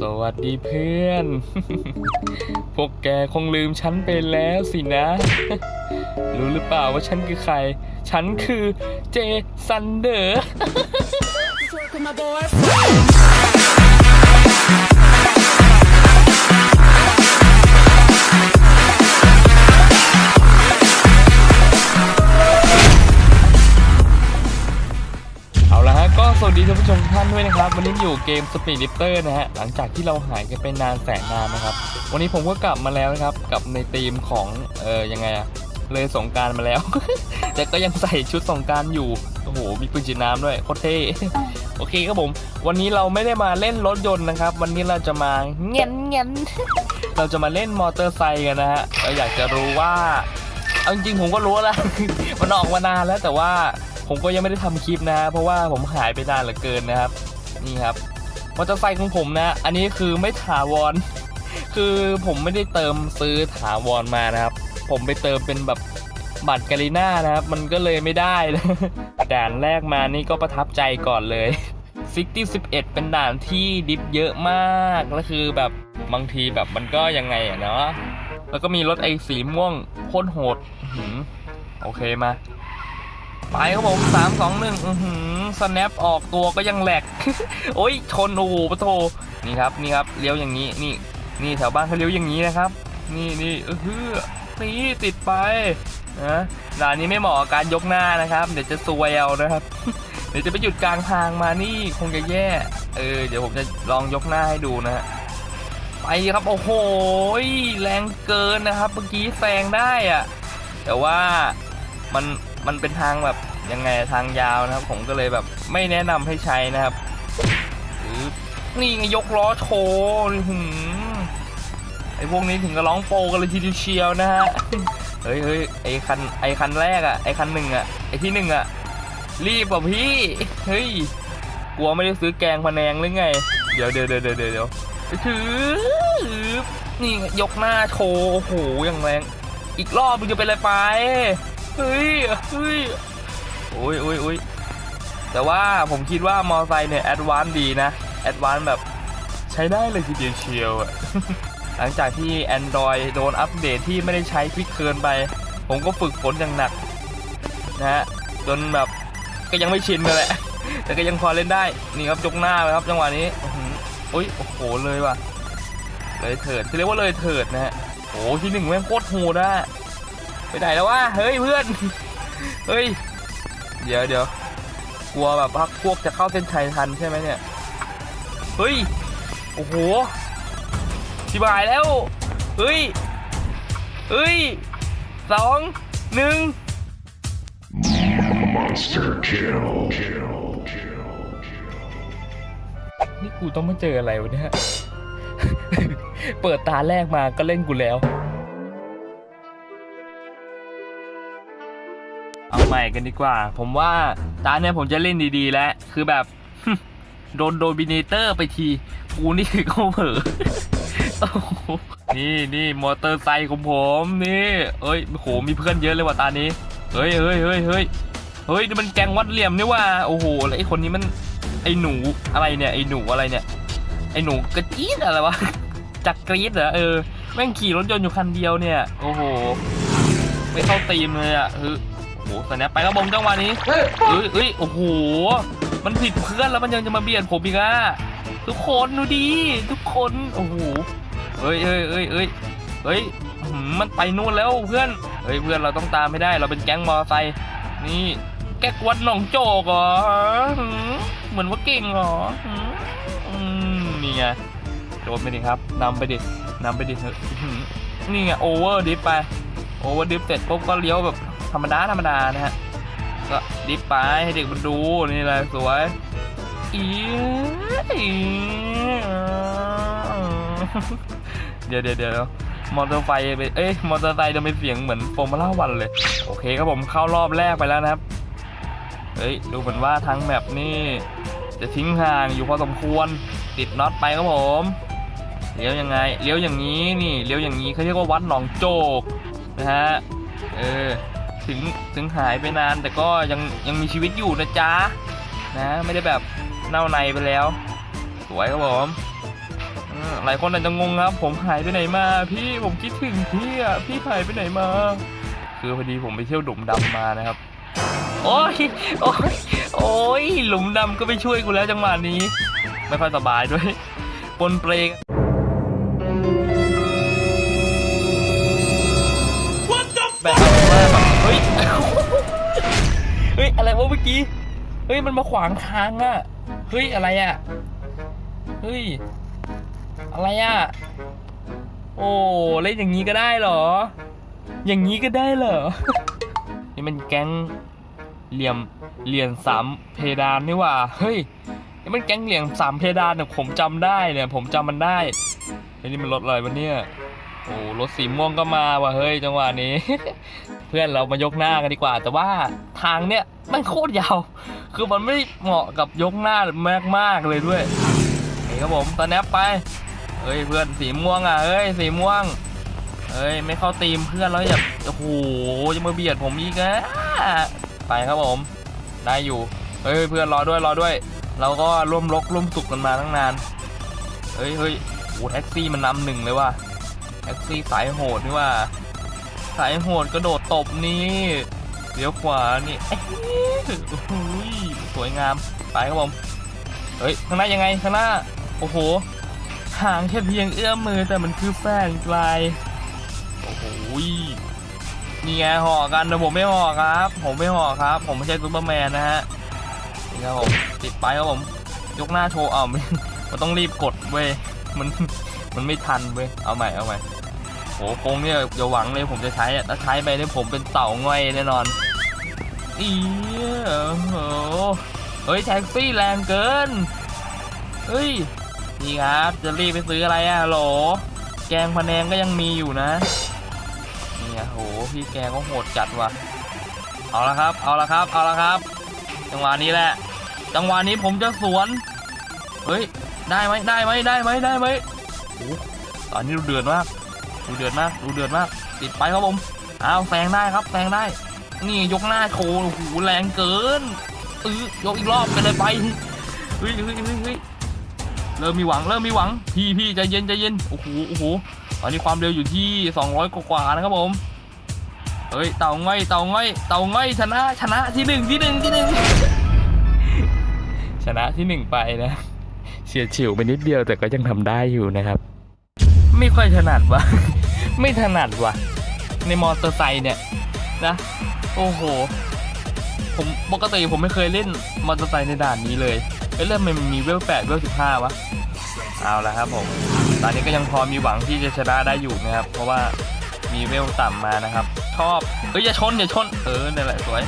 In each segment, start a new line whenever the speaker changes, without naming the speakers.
สวัสดีเพื่อน พวกแกคงลืมฉันไปแล้วสินะ รู้หรือเปล่าว่าฉันคือใคร ฉันคือเจสันเดอร์ ดีท่านผู้ชมทุกท่านด้วยนะครับ วันนี้อยู่เกม Speed Lifter นะฮะ หลังจากที่เราหายกันไปนานแสนนานนะครับ วันนี้ผมก็กลับมาแล้วนะครับ กับในธีมของเออยังไงอะเลยสงการมาแล้ว แต่ก็ยังใส่ชุดสงการอยู่ โอ้โห มีปืนฉีดน้ำด้วยโคตรเท่โอเคครับผม วันนี้เราไม่ได้มาเล่นรถยนต์นะครับ วันนี้เราจะมาเงี้ยนเงี้ยนเราจะมาเล่นมอเตอร์ไซค์กันนะฮะเราอยากจะรู้ว่าเอาจริงผมก็รู้แล้วมันออกมานานแล้วแต่ว่า ผมก็ยังไม่ได้ทำคลิปนะเพราะว่าผมหายไปนานเหลือเกินนะครับ นี่ครับมอเตอร์ไซค์ของผมนะ อันนี้คือไม่ถาวร คือผมไม่ได้เติมซื้อถาวรมานะครับ ผมไปเติมเป็นแบบบัตรกาลิน่านะครับ มันก็เลยไม่ได้นะด่านแรกมานี่ก็ประทับใจก่อนเลยซิกที่11เป็นด่านที่ดิฟเยอะมากแล้วคือแบบบางทีแบบมันก็ยังไงอะเนาะแล้วก็มีรถไอ้สีม่วงโคตรโหดโอเคมา ไปครับผมสามสองหนึ่งสแนปออกตัวก็ยังแหลก โอ้ยชนโอ้โหปะโทนี่ครับนี่ครับเลี้ยวอย่างนี้นี่นี่แถวบ้านเขาเลี้ยวอย่างนี้นะครับ นี่นี่เออฮือนี่ติดไปนะด่านนี้ไม่เหมาะกับการยกหน้านะครับ เดี๋ยวจะซวยเอานะครับ เดี๋ยวจะไปหยุดกลางทางมานี่คงจะแย่เออเดี๋ยวผมจะลองยกหน้าให้ดูนะฮะไปครับโอ้โหแรงเกินนะครับ เมื่อกี้แซงได้อะแต่ว่ามัน มันเป็นทางแบบยังไงทางยาวนะครับ ผมก็เลยแบบไม่แนะนำให้ใช้นะครับนี่ไงยกล้อโชว์หือไอพวกนี้ถึงกับร้องโปกันเลยทีเดียวเชียวนะฮะเฮ้ยเฮ้ยไอคันไอคันแรกอะไอคันหนึ่งอะไอที่หนึ่งอะรีบป่ะพี่เฮ้ยกลัวไม่ได้ซื้อแกงพะแนงหรือไง เดี๋ยวเดี๋ยวเดี๋ยวเดี๋ยวเดี๋ยวถือนี่ยกหน้าโชว์โอ้โหอย่างแรงอีกรอบมึงจะเป็นอะไรไป เฮ้ยเฮ้ยโอ้ยโอ้ยโอ้ยแต่ว่าผมคิดว่ามอไซค์เนี่ยแอดวานดีนะ แอดวานแบบใช้ได้เลยทีเดียวเชียวหลังจากที่ Android โดนอัปเดตที่ไม่ได้ใช้ควิกเคิร์นไป ผมก็ฝึกฝนอย่างหนักนะฮะจนแบบก็ยังไม่ชินเลยแหละ แต่ก็ยังพอเล่นได้ นี่ครับยกหน้าไปครับจังหวะนี้อื้ยโอ้โหเลยว่ะ เลยเถิดที่เรียกว่าเลยเถิดนะฮะโอ้ที่หนึ่งแม่งโคตรโหดอะ ไปไหนแล้ววะ เฮ้ยเพื่อน เฮ้ย เดี๋ยวเดี๋ยวกลัวแบบพักพวกจะเข้าเส้นชัยทันใช่ไหมเนี่ย เฮ้ย โอ้โหชิบหายแล้ว เฮ้ย เฮ้ย สอง หนึ่ง
Monster kill. Kill. Kill.
นี่กูต้องมาเจออะไรวะเนี่ย เปิดตาแรกมาก็เล่นกูแล้ว เอาใหม่กันดีกว่า ผมว่าตาเนี่ยผมจะเล่นดีๆ แล้ว คือแบบ โดนโดบิเนเตอร์ไปที กูนี่คือเขาเผลอนี่นี่มอเตอร์ไซค์ของผมนี่เอ้ยโหมีเพื่อนเยอะเลยว่ะตานี้เฮ้ยเฮ้ยเฮ้ยเฮ้ยเฮ้ยนี่มันแกงวัดเหลี่ยมนี่ว่าโอ้โหแล้วไอ้คนนี้มันไอ้หนูอะไรเนี่ยไอ้หนูอะไรเนี่ย ไอ้หนูกระจี๊ดอะไรวะจักรกรีดเหรอเออแม่งขี่รถยนต์อยู่คันเดียวเนี่ย โอ้โห ไม่เข้าตีมเลยอะเออ โอ้โหสแนปไปครับผมจังหวะนี้เอ้ยเอ้ยโอ้โห มันผิดเพื่อนแล้วมันยังจะมาเบียดผมอีกอะทุกคนดูดี ทุกคน โอ้โหเอ้ยเอ้ยเอ้ยเอ้ยเฮ้ยอื้อหือมันไปนู่นแล้วเพื่อนเฮ้ยเพื่อนเราต้องตามให้ได้ เราเป็นแก๊งมอเตอร์ไซค์นี่แก๊กวัดหนองโจกเหรอหือเหมือนว่าเก่งเหรอหืออืมนี่ไงโดนไปดิครับนำไปดินำไปดิเถอะอื้อหือนี่ไงโอเวอร์ดิฟไปโอเวอร์ดิฟเสร็จปุ๊บก็เลี้ยวแบบ ธรรมดาธรรมดานะฮะก็ดิฟไปให้เด็กมันดูนี่แหละสวยอีเดี๋ยวเดี๋ยวเดี๋ยวมอเตอร์ไซค์ไปเอ้ยมอเตอร์ไซค์จะเป็นเสียงเหมือนโฟมล่าวันเลย โอเคครับผมเข้ารอบแรกไปแล้วนะครับ เฮ้ย ดูเหมือนว่าทั้งแมปนี่ จะทิ้งห่างอยู่พอสมควร ติดน็อตไปครับผมเลี้ยวยังไงเลี้ยวอย่างนี้นี่เลี้ยวอย่างนี้เขาเรียกว่าวัดหนองโจกนะฮะเออ ถึงถึงหายไปนาน แต่ก็ยังยังมีชีวิตอยู่นะจ๊ะนะไม่ได้แบบเน่าในไปแล้ว สวยครับผมหลายคนอาจจะงงครับ ผมหายไปไหนมา พี่ผมคิดถึงพี่อะพี่หายไปไหนมา คือพอดีผมไปเที่ยวหลุมดำมานะครับ โอ้ยโอ้ยโอ้ยหลุมดำก็ไปช่วยกูแล้วจังหวะนี้ ไม่ค่อยสบายด้วยปนเปรก วะเมื่อกี้ เฮ้ย มันมาขวางทางอะเฮ้ย อะไรอะเฮ้ย อะไรอะโอ้เล่นอย่างนี้ก็ได้เหรอ อย่างนี้ก็ได้เหรอ นี่มันแก๊งเหลี่ยมเหลี่ยมสามเพดานนี่ว่า เฮ้ยนี่มันแก๊งเหลี่ยมสามเพดานเนี่ยผมจำได้เนี่ยผมจำมันได้ไอ้นี่มันรถอะไรวะเนี่ย โอ้รถสีม่วงก็มาว่ะเฮ้ยจังหวะนี้ เพื่อนเรามายกหน้ากันดีกว่า แต่ว่าทางเนี่ยมันโคตรยาว คือมันไม่เหมาะกับยกหน้ามากมากเลยด้วยนี่ครับผมตอนนี้ไปเฮ้ยเพื่อนสีม่วงอะเฮ้ยสีม่วงเฮ้ยไม่เข้าตีมเพื่อนแล้วอย่าโอ้โหจะมาเบียดผมอีกนะไปครับผมได้อยู่เฮ้ยเพื่อนรอด้วยรอด้วย เราก็ร่วมรกร่วมสุขกันมาตั้งนานเฮ้ยเฮ้ยโอ้แท็กซี่มันนำหนึ่งเลยว่ะ แท็กซี่สายโหดนี่ว่า สายโหดกระโดดตบนี่เลี้ยวขวานี่เอ๊ะโอ้โหสวยงามไปครับผมเฮ้ยข้างหน้ายังไงข้างหน้าโอ้โหห่างแค่เพียงเอื้อมมือแต่มันคือแฟนไกลโอ้โหนี่ไงห่อกันแต่ผมไม่ห่อครับ ผมไม่ห่อครับ ผมไม่ใช่ซูเปอร์แมนนะฮะนี่ครับผมติดไปครับผม ยกหน้าโชว์เอาม่มันต้องรีบกดเว้ยมัน มันไม่ทันเว้ย เอาใหม่ เอาใหม่โหโค้งเนี่ยอย่าหวังเลยผมจะใช้อะถ้าใช้ไปเนี่ยผมเป็นเต่าง่อยแน่นอนอีโอ้โหเฮ้ยแท็กซี่แรงเกิน เฮ้ย นี่ครับ จะรีบไปซื้ออะไรอะโหล แกงพะแนงก็ยังมีอยู่นะ เนี่อะโห พี่แกก็โหดจัดว่ะ เอาละครับ เอาละครับ เอาละครับ จังหวะนี้แหละ จังหวะนี้ผมจะสวน เฮ้ย ได้ไหมได้ไหมได้ไหมได้ไหม โอ้ตอนนี้ดูเดือดมากดูเดือดมากดูเดือดมาก ติดไปครับผมอ้าวแซงได้ครับแซงได้ นี่ยกหน้าโชว์โอ้โหแรงเกินเออยกอีกรอบไปเลยไปเฮ้ยเฮ้ยเฮ้ยเริ่มมีหวังเริ่มมีหวัง พี่พี่ใจเย็นใจเย็นโอ้โหโอ้โหตอนนี้ความเร็วอยู่ที่ 200 กว่านะครับผมเฮ้ยเต่าง่อยเต่าง่อยเต่าง่อยชนะชนะที่หนึ่งที่หนึ่งที่หนึ่งชนะที่หนึ่งไปนะ เฉียดฉิวไปนิดเดียวแต่ก็ยังทำได้อยู่นะครับ ไม่ค่อยถนัดวะไม่ถนัดวะในมอเตอร์ไซค์เนี่ยนะ โอ้โห ผมปกติผมไม่เคยเล่นมอเตอร์ไซค์ในด่านนี้เลยเอ้เริ่มมันมีเวลแปดเวลสิบห้าวะเอาละครับผมตอนนี้ก็ยังพอมีหวังที่จะชนะได้อยู่นะครับ เพราะว่ามีเวลต่ำมานะครับชอบเฮ้ยอย่าชนอย่าชนเออนั่นแหละสวย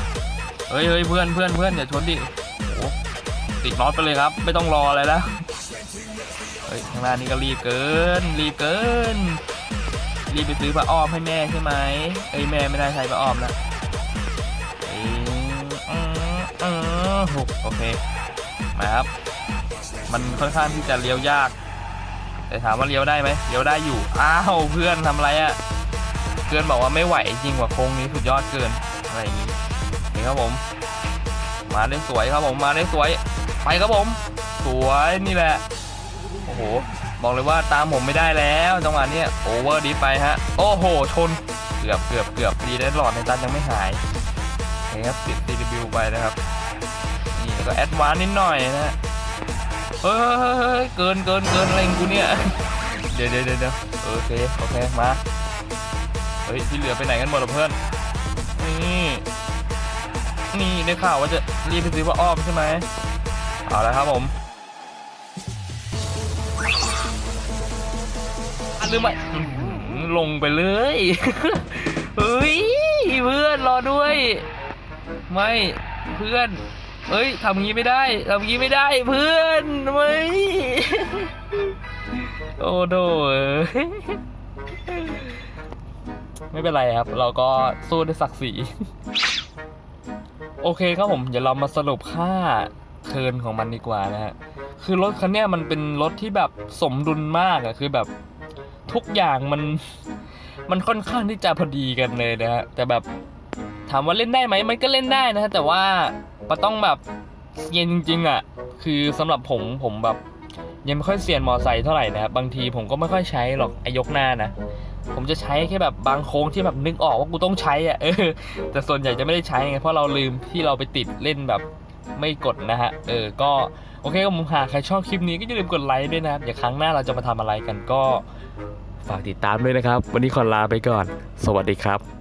เฮ้ยเฮ้ยเพื่อนเพื่อนเพื่อนอย่าชนดิโอ้ติดน็อตไปเลยครับ ไม่ต้องรออะไรแล้ว ข้างหน้านี่ก็รีบเกิน รีบเกิน รีบไปซื้อผ้าอ้อมให้แม่ใช่ไหมเอ้ยแม่ไม่ได้ใช้ผ้าอ้อมล้วเอ้ยอืมอืมโอเค มาครับ มันค่อนข้างที่จะเลี้ยวยาก แต่ถามว่าเลี้ยวได้ไหมเลี้ยวได้อยู่ อ้าวเพื่อนทำอะไรอะ่ะเพื่อนบอกว่าไม่ไหวจริงว่ะโค้งนี้สุดยอดเกินอะไรอย่างนี้นี่ครับผม มาได้สวยครับผม มาได้สวย ไปครับผม สวยนี่แหละ โห บอกเลยว่าตามผมไม่ได้แล้วจังหวะนี้โอเวอร์ดีไปฮะ โอ้โห ชน เกือบเกือบเกือบดีได้หลอดในตันยังไม่หายนี่ครับติดตีบิวไปนะครับ นี่แล้วก็แอดวานนิดหน่อยนะเฮ้ยเฮ้ยเฮ้ยเกินเกินเกินอะไรงกูเนี่ย เดี๋ยวเดี๋ยวเดี๋ยวโอเคโอเคมาเฮ้ยที่เหลือไปไหนกันหมดล่ะเพื่อน นี่ นี่ได้ข่าวว่าจะรีบไปซื้อว่าอ้อมใช่ไหมเอาละครับผม อันลืมไปอื้อหือลงไปเลยเฮ้ยเพื่อนรอด้วย ไม่เพื่อนเฮ้ยทำงี้ไม่ได้ทำงี้ไม่ได้เพื่อนไม่โอ้โดเอ้ยไม่เป็นไรครับ เราก็สู้ด้วยศักดิ์ศรีโอเคครับผมเดี๋ยวเรามาสรุปค่าเทิร์นของมันดีกว่านะฮะคือรถคันเนี้ยมันเป็นรถที่แบบสมดุลมากอะคือแบบ ทุกอย่างมันมันค่อนข้างที่จะพอดีกันเลยนะฮะแต่แบบถามว่าเล่นได้ไหมมันก็เล่นได้นะฮะแต่ว่ามันต้องแบบเซียนจริงๆอะคือสำหรับผมผมแบบยังไม่ค่อยเซียนมอไซค์เท่าไหร่นะครับบางทีผมก็ไม่ค่อยใช้หรอกไอยกหน้านะผมจะใช้แค่แบบบางโค้งที่แบบนึกออกว่ากูต้องใช้อะเออแต่ส่วนใหญ่จะไม่ได้ใช้ไงเพราะเราลืมที่เราไปติดเล่นแบบไม่กดนะฮะ เออ ก็โอเคก็ผมหากใครชอบคลิปนี้ก็อย่าลืมกดไลค์ด้วยนะครับเดี๋ยวครั้งหน้าเราจะมาทำอะไรกันก็ ฝากติดตามด้วยนะครับ วันนี้ขอลาไปก่อน สวัสดีครับ